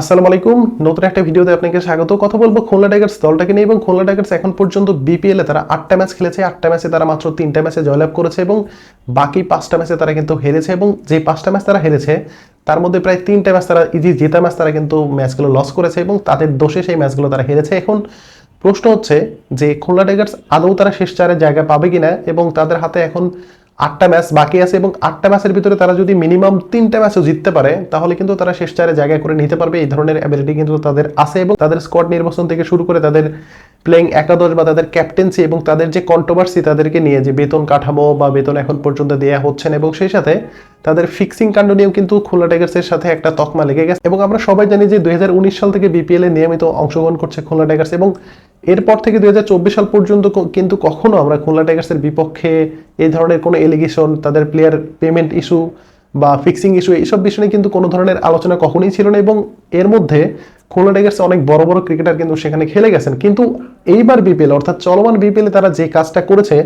আসসালামু আলাইকুম। নতুন একটা ভিডিওতে আপনাকে স্বাগত। কথা বলব খুলনা টাইগার্স দলটাকে নিয়ে এবং খুলনা টাইগার্স এখন পর্যন্ত বিপিএল তারা আটটা ম্যাচ খেলেছে। আটটা ম্যাচে তারা মাত্র তিনটা ম্যাচে জয়লাভ করেছে এবং বাকি পাঁচটা ম্যাচে তারা কিন্তু হেরেছে এবং যে পাঁচটা ম্যাচ তারা হেরেছে, তার মধ্যে প্রায় তিনটা ম্যাচ তারা ইজি জেতা ম্যাচ তারা কিন্তু ম্যাচগুলো লস করেছে এবং তাদের দোষে সেই ম্যাচগুলো তারা হেরেছে। এখন প্রশ্ন হচ্ছে যে খুলনা টাইগার্স আদৌ তারা শেষ চারের জায়গা পাবে কিনা এবং তাদের হাতে এখন আটটা ম্যাচ বাকি আছে এবং আটটা ম্যাচের ভিতরে তারা যদি মিনিমাম তিনটা ম্যাচও জিততে পারে, তাহলে কিন্তু তারা শেষ চারে জায়গায় করে নিতে পারবে। এই ধরনের অ্যাবিলিটি কিন্তু তাদের আছে এবং তাদের স্কোয়াড নির্বাচন থেকে শুরু করে তাদের প্লেইং একাদশ বা তাদের ক্যাপ্টেন্সি এবং তাদের যে কন্ট্রোভার্সি তাদেরকে নিয়ে যে বেতন কাঠামো বা বেতন এখন পর্যন্ত দেওয়া হচ্ছে না এবং সেই সাথে তাদের ফিক্সিং কাণ্ড নিয়েও কিন্তু খুলনা টাইগার্সের সাথে একটা তকমা লেগে গেছে। এবং আমরা সবাই জানি যে দুই হাজার উনিশ সাল থেকে বিপিএল এ নিয়মিত অংশগ্রহণ করছে খুলনা টাইগার্স এবং এরপর থেকে দুই হাজার চব্বিশ সাল পর্যন্ত কিন্তু কখনো আমরা খুলনা টাইগার্সের বিপক্ষে এই ধরনের কোনো এলিগেশন তাদের প্লেয়ার পেমেন্ট ইস্যু বা ফিক্সিং ইস্যু এইসব বিষয় নিয়ে কিন্তু কোনো ধরনের আলোচনা কখনোই ছিল না এবং এর মধ্যে খুলনা টাইগার্স অনেক বড় বড় ক্রিকেটার কিন্তু সেখানে খেলে গেছেন। কিন্তু এইবার বিপিএল অর্থাৎ চলমান বিপিএলে তারা যে কাজটা করেছে,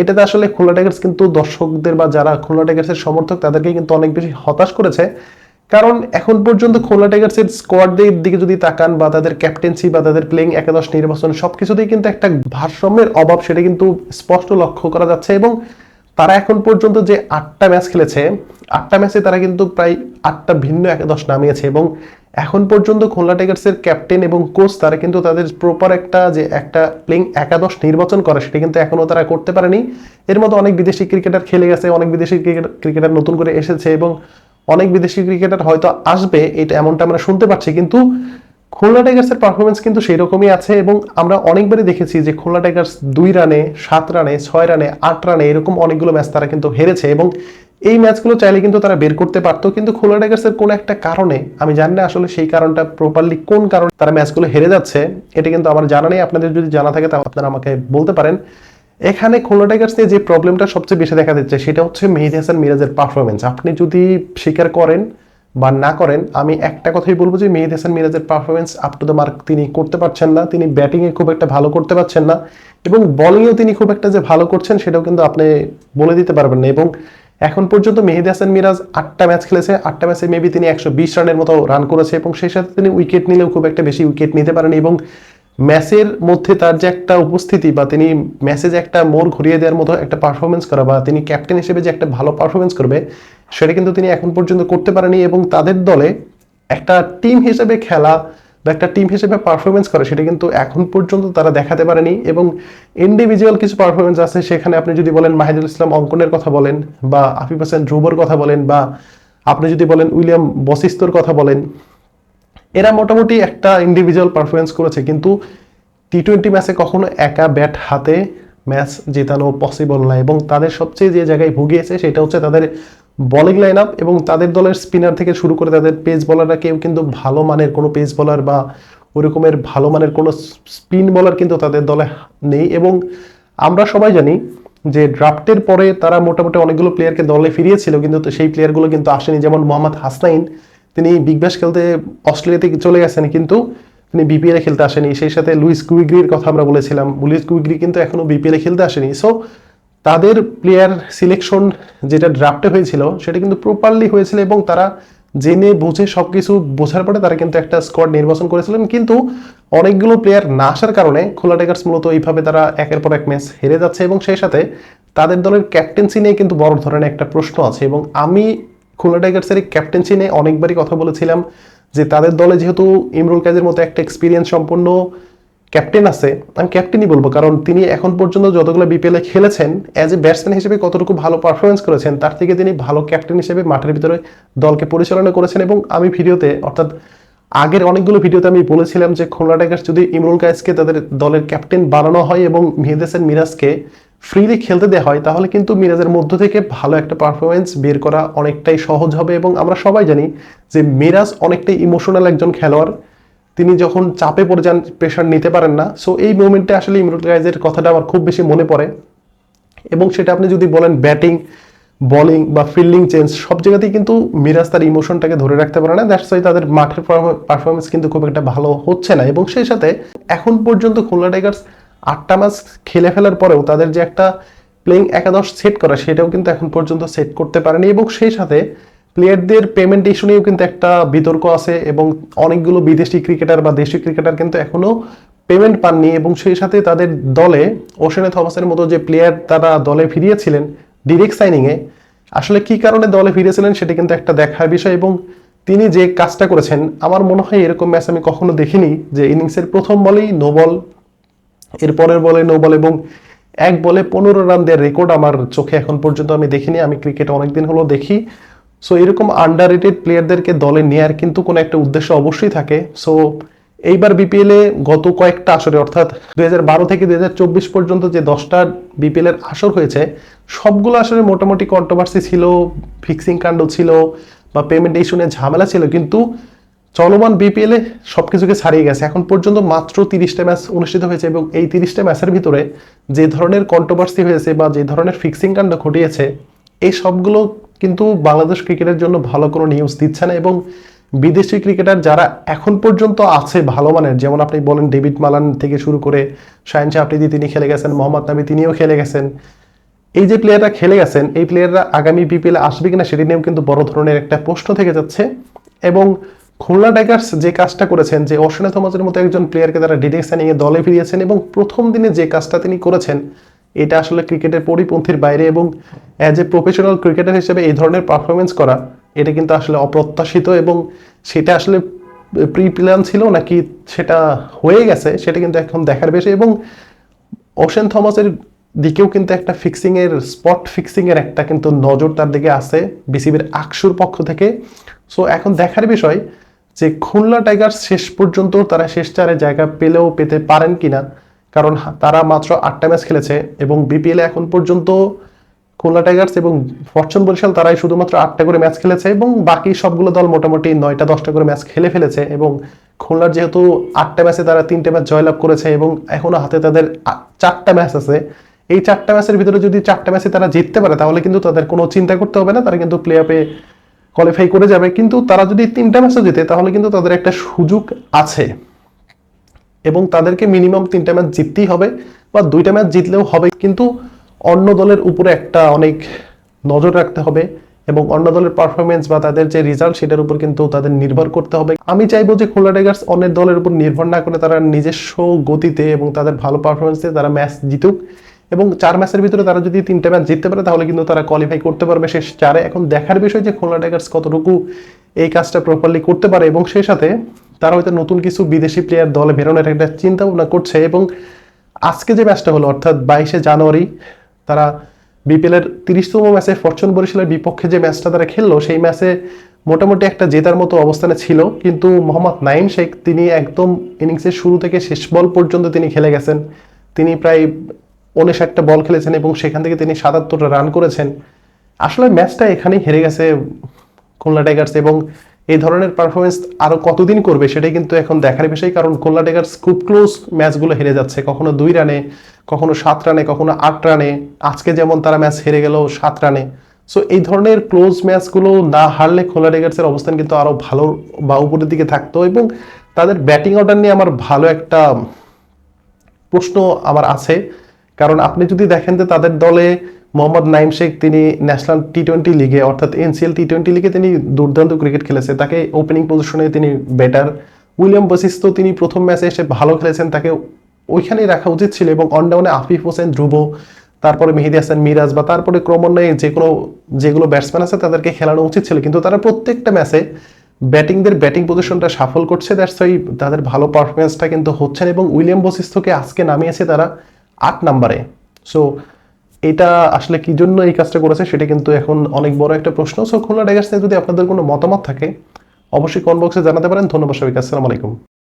এটাতে আসলে খুলনা টাইগার্স কিন্তু দর্শকদের বা যারা খুলনা টাইগার্সের সমর্থক, তাদেরকে কিন্তু অনেক বেশি হতাশ করেছে। কারণ এখন পর্যন্ত খুলনা টাইগার্সের স্কোয়াডদের দিকে যদি তাকান বা তাদের ক্যাপ্টেন্সি বা তাদের প্লেইং একাদশ, নির্বাচন সবকিছুতেই কিন্তু একটা ভারসাম্যের অভাব, সেটা কিন্তু স্পষ্ট লক্ষ্য করা যাচ্ছে এবং তারা এখন পর্যন্ত যে আটটা ম্যাচ খেলেছে, আটটা ম্যাচে তারা কিন্তু প্রায় আটটা ভিন্ন একাদশ নামিয়েছে এবং এখন পর্যন্ত খুলনা টাইগার্সের ক্যাপ্টেন এবং কোচ তারা কিন্তু তাদের প্রপার একটা যে একটা প্লেইং একাদশ নির্বাচন করে সেটা কিন্তু এখনও তারা করতে পারেনি। এর মতো অনেক বিদেশি ক্রিকেটার খেলে গেছে, অনেক বিদেশি ক্রিকেটার নতুন করে এসেছে এবং অনেক বিদেশি ক্রিকেটার হয়তো আসবে, এটা এমনটা আমরা শুনতে পাচ্ছি। কিন্তু খুলনা টাইগার্সের পারফরমেন্স কিন্তু সেই রকমই আছে এবং আমরা অনেকবারই দেখেছি যে খুলনা টাইগার্স দুই রানে, সাত রানে, ছয় রানে, আট রানে এরকম অনেকগুলো ম্যাচ তারা কিন্তু হেরেছে এবং এই ম্যাচগুলো চাইলে কিন্তু তারা বের করতে পারতো। কিন্তু খুলনা টাইগার্সের কোনো একটা কারণে, আমি জানি না আসলে সেই কারণটা প্রপারলি কোন কারণে তারা ম্যাচগুলো হেরে যাচ্ছে, এটা কিন্তু আমার জানা নেই। আপনাদের যদি জানা থাকে তাহলে আপনারা আমাকে বলতে পারেন। এখানে খুলনা টাইগার্স নিয়ে যে প্রবলেমটা সবচেয়ে বেশি দেখা দিচ্ছে, সেটা হচ্ছে মেহেদি হাসান মিরাজের পারফরমেন্স আপনি যদি স্বীকার করেন বা না করেন, আমি একটা কথাই বলব যে মেহেদ হাসান মিরাজের performance up to the mark তিনি করতে পারছেন না, তিনি ব্যাটিংয়ে খুব একটা ভালো করতে পারছেন না এবং বলিংয়েও তিনি খুব একটা যে ভালো করছেন সেটাও কিন্তু আপনি বলে দিতে পারবেন না এবং এখন পর্যন্ত মেহেদি হাসান মিরাজ আটটা ম্যাচ খেলেছে, আটটা ম্যাচে মেবি তিনি একশো বিশ রানের মতো রান করেছে এবং সেই সাথে তিনি উইকেট নিলেও খুব একটা বেশি উইকেট নিতে পারেন এবং ম্যাচের মধ্যে তার যে একটা উপস্থিতি বা তিনি ম্যাচে যে একটা মোড় ঘুরিয়ে দেওয়ার মতো একটা পারফরমেন্স করা বা তিনি ক্যাপ্টেন হিসেবে যে একটা ভালো পারফরমেন্স করবে, সেটা কিন্তু তিনি এখন পর্যন্ত করতে পারেনি এবং তাদের দলে একটা টিম হিসেবে খেলা বা একটা টিম হিসেবে পারফরমেন্স করে, সেটা কিন্তু এখন পর্যন্ত তারা দেখাতে পারেনি এবং ইন্ডিভিজুয়াল কিছু পারফরমেন্স আছে। সেখানে আপনি যদি বলেন মাহিদুল ইসলাম অঙ্কনের কথা বলেন বা আফিফ হাসান ধ্রুবর কথা বলেন বা আপনি যদি বলেন উইলিয়াম বসিস্তর কথা বলেন এরা মোটামুটি একটা ইন্ডিভিজুয়াল পারফরমেন্স করেছে, কিন্তু টি টোয়েন্টি ম্যাচে কখনো একা ব্যাট হাতে ম্যাচ জেতানো পসিবল না। এবং তাদের সবচেয়ে যে জায়গায় ভুগিয়েছে সেটা হচ্ছে তাদের বলিং লাইন আপ এবং তাদের দলের স্পিনার থেকে শুরু করে তাদের পেস বলাররা কেউ কিন্তু ভালো মানের কোনো পেস বলার বা ওরকমের ভালো মানের কোনো স্পিন বলার কিন্তু তাদের দলে নেই। এবং আমরা সবাই জানি যে ড্রাফটের পরে তারা মোটামুটি অনেকগুলো প্লেয়ারকে দলে ফিরিয়েছিল, কিন্তু সেই প্লেয়ারগুলো কিন্তু আসেনি। যেমন মোহাম্মদ হাসনাইন তিনি বিগ ব্যাশ খেলতে অস্ট্রেলিয়াতে চলে গেছেন, কিন্তু তিনি বিপিএলে খেলতে আসেনি। সেই সাথে লুইস কুইগ্রির কথা আমরা বলেছিলাম। লুইস কুইগ্রি কিন্তু এখনও বিপিএলে খেলতে আসেনি। সো তাদের প্লেয়ার সিলেকশন যেটা ড্রাফটে হয়েছিল, সেটা কিন্তু প্রপারলি হয়েছিল এবং তারা জেনে বুঝে সবকিছু বোঝার পরে তারা কিন্তু একটা স্কোয়াড নির্বাচন করেছিলেন। কিন্তু অনেকগুলো প্লেয়ার না আসার কারণে খোলা টাইগার্স মূলত এইভাবে তারা একের পর এক ম্যাচ হেরে যাচ্ছে এবং সেই সাথে তাদের দলের ক্যাপ্টেন্সি নিয়ে কিন্তু বড় ধরনের একটা প্রশ্ন আছে এবং আমি খুলনা টাইগার্সের ক্যাপ্টেন্সি নিয়ে অনেকবারই কথা বলেছিলাম যে তাদের দলে যেহেতু ইমরুল কাজের মতো একটা এক্সপিরিয়েন্স সম্পন্ন ক্যাপ্টেন আছে, আমি ক্যাপ্টেনই বলব। কারণ তিনি এখন পর্যন্ত যতগুলো বিপিএলে খেলেছেন অ্যাজ এ ব্যাটসম্যান হিসেবে কতটুকু ভালো পারফরমেন্স করেছেন, তার থেকে তিনি ভালো ক্যাপ্টেন হিসেবে মাঠের ভিতরে দলকে পরিচালনা করেছেন এবং আমি ভিডিওতে, অর্থাৎ আগের অনেকগুলো ভিডিওতে আমি বলেছিলাম যে খুলনা টাইগার্স যদি ইমরুল কায়েসকে তাদের দলের ক্যাপ্টেন বানানো হয় এবং মেহেদ হাসান মিরাজকে ফ্রিলি খেলতে দেওয়া হয়, তাহলে কিন্তু মিরাজের মধ্য থেকে ভালো একটা পারফরমেন্স বের করা অনেকটাই সহজ হবে এবং আমরা সবাই জানি যে মিরাজ অনেকটাই ইমোশনাল একজন খেলোয়াড়। তিনি যখন চাপে পড়ে যান প্রেশার নিতে পারেন না। সো এই মোমেন্টে আসলে ইমরুল কায়েসের কথাটা আমার খুব বেশি মনে পড়ে। এবং সেটা আপনি যদি বলেন ব্যাটিং বলিং বা ফিল্ডিং চেঞ্জ সব জায়গাতেই কিন্তু মিরাজ তার ইমোশনটাকে ধরে রাখতে পারে না। দ্যাটস ওয়াই তাদের মাঠের পারফরমেন্স কিন্তু খুব একটা ভালো হচ্ছে না। এবং সেই সাথে এখন পর্যন্ত খুলনা টাইগার্স আটটা ম্যাচ খেলে ফেলার পরেও তাদের যে একটা প্লেইং একাদশ সেট করা, সেটাও কিন্তু এখন পর্যন্ত সেট করতে পারেনি এবং সেই সাথে প্লেয়ারদের পেমেন্ট ইস্যু নিয়েও কিন্তু একটা বিতর্ক আছে এবং অনেকগুলো বিদেশি ক্রিকেটার বা দেশি ক্রিকেটার কিন্তু এখনও পেমেন্ট পাননি এবং সেই সাথে তাদের দলে ওশেনে থমাসের মতো যে প্লেয়ার তারা দলে ফিরিয়েছিলেন ডিরেক্ট সাইনিংয়ে আসলে কি কারণে দলে ফিরেছিলেন সেটা কিন্তু একটা দেখার বিষয় এবং তিনি যে কাজটা করেছেন, আমার মনে হয় এরকম ম্যাচ আমি কখনো দেখিনি যে ইনিংসের প্রথম বলেই নো বল এর পরের বলে নো বল এবং এক বলে পনেরো রান দেওয়ার রেকর্ড আমার চোখে এখন পর্যন্ত আমি দেখিনি। আমি ক্রিকেট অনেকদিন হলো দেখি। সো এরকম আন্ডার রেটেড প্লেয়ারদেরকে দলে নেয়ার কিন্তু কোনো একটা উদ্দেশ্য অবশ্যই থাকে। সো এইবার বিপিএল গত কয়েকটা আসরে, অর্থাৎ দুই হাজার বারো থেকে দুই হাজার চব্বিশ পর্যন্ত যে দশটা বিপিএল এর আসর হয়েছে, সবগুলো আসরে মোটামুটি কন্ট্রোভার্সি ছিল ফিক্সিং কাণ্ড ছিল বা পেমেন্ট ইস্যু নিয়ে ঝামেলা ছিল। কিন্তু চলমান বিপিএল এ সবকিছুকে ছাড়িয়ে গেছে। এখন পর্যন্ত মাত্র তিরিশটা ম্যাচ অনুষ্ঠিত হয়েছে এবং এই তিরিশটা ম্যাচের ভিতরে যে ধরনের কন্ট্রোভার্সি হয়েছে বা যে ধরনের ফিক্সিং কাণ্ড ঘটিয়েছে, এই সবগুলো কিন্তু বাংলাদেশ ক্রিকেটের জন্য ভালো কোনো নিউজ দিচ্ছে না এবং বিদেশি ক্রিকেটার যারা এখন পর্যন্ত আছে ভালো মানের, যেমন আপনি বলেন ডেভিড মালান থেকে শুরু করে শাহিন আফ্রিদি তিনি খেলে গেছেন, মোহাম্মদ নাবি তিনিও খেলে গেছেন। এই যে প্লেয়াররা খেলে গেছেন, এই প্লেয়াররা আগামী বিপিএল আসবে কিনা সেটি নিয়েও কিন্তু বড় ধরনের একটা প্রশ্ন থেকে যাচ্ছে এবং খুলনা টাইগার্স যে কাজটা করেছেন, যে অশ্বিনী থমাসের মতো একজন প্লেয়ারকে তারা ডিরেকশন নিয়ে দলে ফিরিয়েছেন এবং প্রথম দিনে যে কাজটা তিনি করেছেন, এটা আসলে ক্রিকেটের পরিপন্থীর বাইরে এবং অ্যাজ এ প্রফেশনাল ক্রিকেটার হিসেবে এই ধরনের পারফরমেন্স করা, এটা কিন্তু আসলে অপ্রত্যাশিত এবং সেটা আসলে প্রি প্ল্যান ছিল নাকি সেটা হয়ে গেছে, সেটা কিন্তু এখন দেখার বিষয় এবং ওশেন থমাসের দিকেও কিন্তু একটা ফিক্সিংয়ের স্পট ফিক্সিংয়ের একটা কিন্তু নজর তার দিকে আছে বিসিবির আকসুর পক্ষ থেকে। সো এখন দেখার বিষয় যে খুলনা টাইগার্স শেষ পর্যন্ত তারা শেষ চারে জায়গা পেলেও পেতে পারেন কিনা, কারণ তারা মাত্র আটটা ম্যাচ খেলেছে এবং বিপিএল এখন পর্যন্ত খুলনা টাইগার্স এবং ফরচুন বরিশাল তারাই শুধুমাত্র আটটা করে ম্যাচ খেলেছে এবং বাকি সবগুলো দল মোটামুটি নয়টা, দশটা করে ম্যাচ খেলে ফেলেছে এবং খুলনার যেহেতু আটটা ম্যাচে তারা তিনটে ম্যাচ জয়লাভ করেছে এবং এখনও হাতে তাদের চারটা ম্যাচ আছে, এই চারটা ম্যাচের ভিতরে যদি চারটা ম্যাচে তারা জিততে পারে তাহলে কিন্তু তাদের কোনো চিন্তা করতে হবে না, তারা কিন্তু প্লে অফে কোয়ালিফাই করে যাবে, কিন্তু তারা যদি তিনটা ম্যাচও জিতে, তাহলে কিন্তু তাদের একটা সুযোগ আছে। এবং তাদেরকে মিনিমাম তিনটা ম্যাচ জিততেই হবে, বা দুইটা ম্যাচ জিতলেও হবে, কিন্তু অন্য দলের উপরে একটা অনেক নজর রাখতে হবে, এবং অন্য দলের পারফরমেন্স বা তাদের যে রেজাল্ট সেটার উপর কিন্তু তাদের নির্ভর করতে হবে। আমি চাইব যে খুলনা টাইগার্স অন্যের দলের উপর নির্ভর না করে তারা নিজস্ব গতিতে এবং তাদের ভালো পারফরমেন্স দিয়ে তারা ম্যাচ জিতুক। এবং চার ম্যাচের ভিতরে তারা যদি তিনটা ম্যাচ জিততে পারে, তাহলে কিন্তু তারা কোয়ালিফাই করতে পারবে শেষ চারে। এখন দেখার বিষয় যে খুলনা টাইগার্স কতটুকু এই কাজটা প্রপারলি করতে পারে এবং সেই সাথে তারা হয়তো নতুন কিছু বিদেশি প্লেয়ার দলে বেরোনোর একটা চিন্তা ভাবনা করছে এবং আজকে যে ম্যাচটা হলো, অর্থাৎ বাইশে জানুয়ারি, তারা বিপিএল এর তিরিশতম ম্যাচে ফরচুন বরিশালের বিপক্ষে যে ম্যাচটা তারা খেললো, সেই ম্যাচে মোটামুটি একটা জেতার মতো অবস্থানে ছিল। কিন্তু মোহাম্মদ নাইম শেখ, তিনি একদম ইনিংসের শুরু থেকে শেষ বল পর্যন্ত তিনি খেলে গেছেন। তিনি প্রায় উনষাটটা বল খেলেছেন এবং সেখান থেকে তিনি সাতাত্তরটা রান করেছেন। আসলে ম্যাচটা এখানেই হেরে গেছে খুলনা টাইগার্স এবং এই ধরনের পারফরমেন্স আরও কতদিন করবে সেটাই কিন্তু এখন দেখার বিষয়, কারণ খুলনা টাইগার্স খুব ক্লোজ ম্যাচগুলো হেরে যাচ্ছে। কখনো দুই রানে কখনো সাত রানে কখনো আট রানে আজকে যেমন তারা ম্যাচ হেরে গেল সাত রানে সো এই ধরনের ক্লোজ ম্যাচগুলো না হারলে খোলা টাইগার্সের অবস্থান কিন্তু আরও ভালো বা উপরের দিকে থাকতো এবং তাদের ব্যাটিং অর্ডার নিয়ে আমার ভালো একটা প্রশ্ন আমার আছে। কারণ আপনি যদি দেখেন যে তাদের দলে মোহাম্মদ নাইম শেখ, তিনি ন্যাশনাল টি টোয়েন্টি লিগে অর্থাৎ এনসিএল টি টোয়েন্টি লিগে তিনি দুর্দান্ত ক্রিকেট খেলেছে। তাকে ওপেনিং পজিশনে তিনি বেটার উইলিয়াম বশিস্ত তিনি প্রথম ম্যাচে এসে ভালো খেলেছেন, তাকে ওইখানেই রাখা উচিত ছিল এবং অনডাউনে আফিফ হোসেন, ধ্রুব, তারপরে মেহেদি হাসান, মিরাজ বা তারপরে ক্রমান্বয়ে যে কোনো যেগুলো ব্যাটসম্যান আছে তাদেরকে খেলানো উচিত ছিল। কিন্তু তারা প্রত্যেকটা ম্যাচে ব্যাটিংদের ব্যাটিং পজিশনটা সাফল করছে দ্যাটস ওই তাদের ভালো পারফরমেন্সটা কিন্তু হচ্ছে না এবং উইলিয়াম বশিষ্ঠকে আজকে নামিয়েছে তারা আট নাম্বারে। সো এটা আসলে কি জন্য এই কাজটা করেছে সেটা কিন্তু এখন অনেক বড় একটা প্রশ্ন। সো খুলনা টাইগার্স যদি আপনাদের কোনো মতামত থাকে, অবশ্যই কমেন্ট বক্সে জানাতে পারেন। ধন্যবাদ সবাইকে। আসসালামু আলাইকুম।